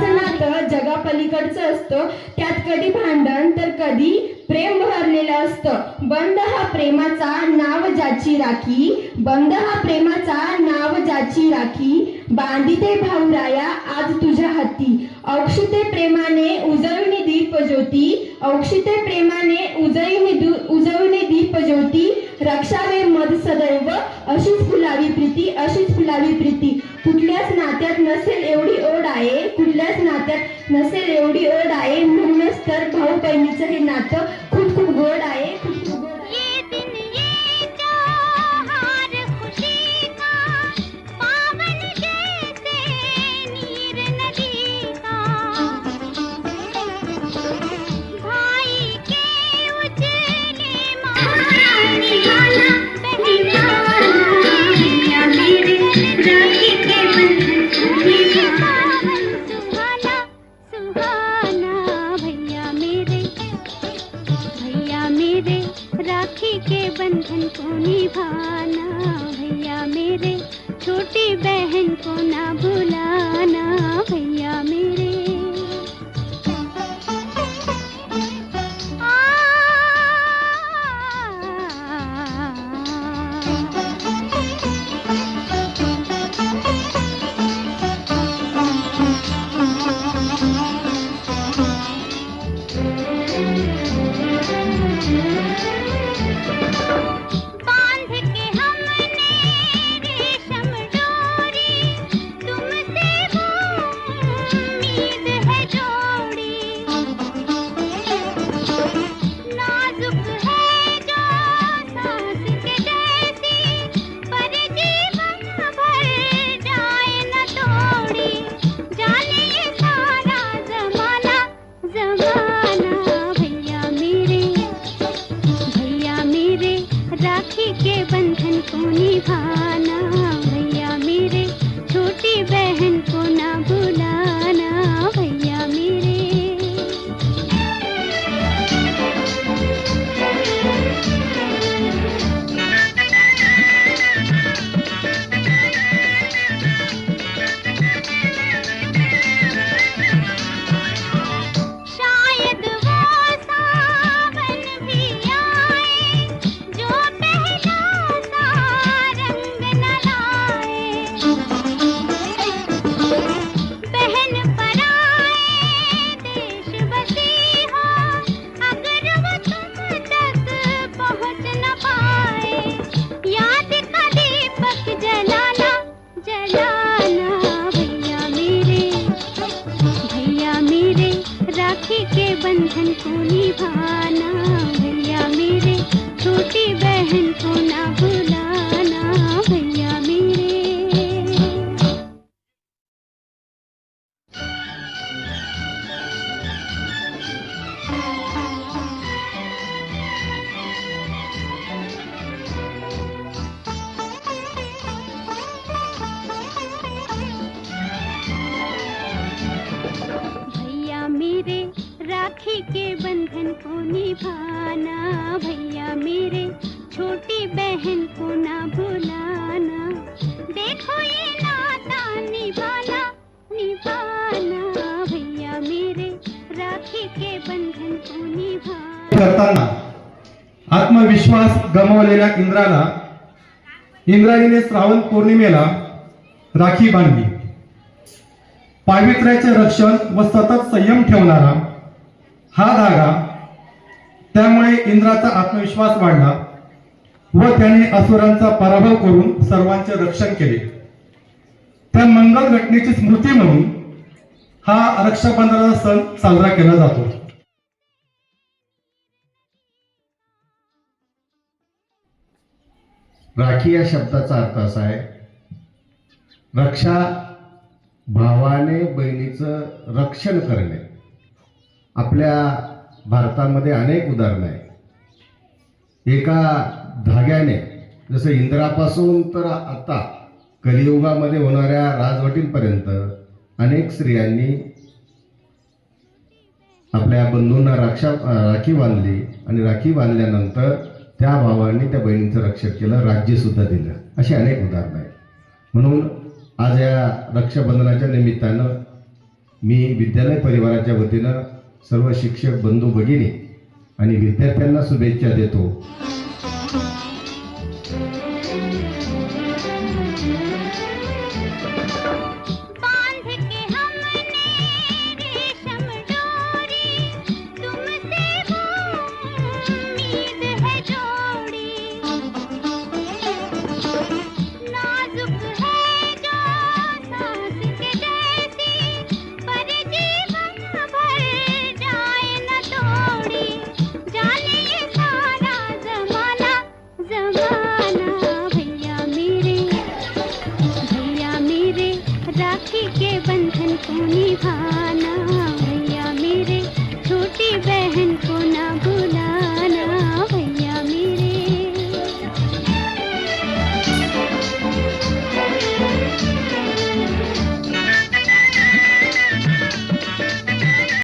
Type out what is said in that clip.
नातं जगापलीकडचं असतं. त्यात कधी भांडण तर कधी प्रेम भरलेलं असतं. बंद हा प्रेमाचा नाव ज्याची राखी बंद हा प्रेमाचा नाव ज्याची राखी. बांधिते भाऊराया आज तुझ्या हाती. औक्षिते प्रेमाने उजळविणी दीप ज्योती. औक्षिते प्रेमाने उजळविणी दु- उजळविणी दीप ज्योती. रक्षावे मध सदैव अशीच फुलावी प्रीती अशीच फुलावी प्रीती. कुठल्याच नात्यात नसेल एवढी ओढ आहे कुठल्याच नात्यात नसेल एवढी ओढ आहे म्हणूनच तर भाऊ बहिणीचं हे नातं खूप खूप गोड आहे गोड आहे बहन को निभाना भैया मेरे छोटी बहन को ना भुलाना बंधन को राखी के बंधन को निभाना भैया मेरे छोटी बहन को ना भूल बंधन को निभाना भैया मेरे छोटी बहन को ना भुलाना देखो ये नाता निभाना निभाना भैया मेरे राखी के बंधन को निभाना। करताना आत्मविश्वास गमावलेल्या इंद्राला इंद्राणीने श्रावण पौर्णिमेला राखी बांधली. पावित्र्याचे रक्षण व सतत संयम ठेवणारा हा धागा त्यामुळे इंद्राचा आत्मविश्वास वाढला व त्याने असुरांचा पराभव करून सर्वांचे रक्षण केले. त्या मंगल घटनेची स्मृती म्हणून हा रक्षाबंधनाचा सण साजरा केला जातो. राखी या शब्दाचा अर्थ असा आहे रक्षा भावाने बहिणीचं रक्षण करणे. आपल्या भारतामध्ये अनेक उदाहरणं आहेत. एका धाग्याने जसं इंद्रापासून तर आता कलियुगामध्ये होणाऱ्या राजवटींपर्यंत अनेक स्त्रियांनी आपल्या बंधूंना रक्षा राखी बांधली आणि राखी बांधल्यानंतर त्या भावांनी त्या बहिणीचं रक्षण केलं राज्यसुद्धा दिलं. अशी अनेक उदाहरणं आहेत. म्हणून आज या रक्षाबंधनाच्या निमित्तानं मी विद्यालय परिवाराच्या वतीनं सर्व शिक्षक बंधू भगिनी आणि विद्यार्थ्यांना शुभेच्छा देतो. को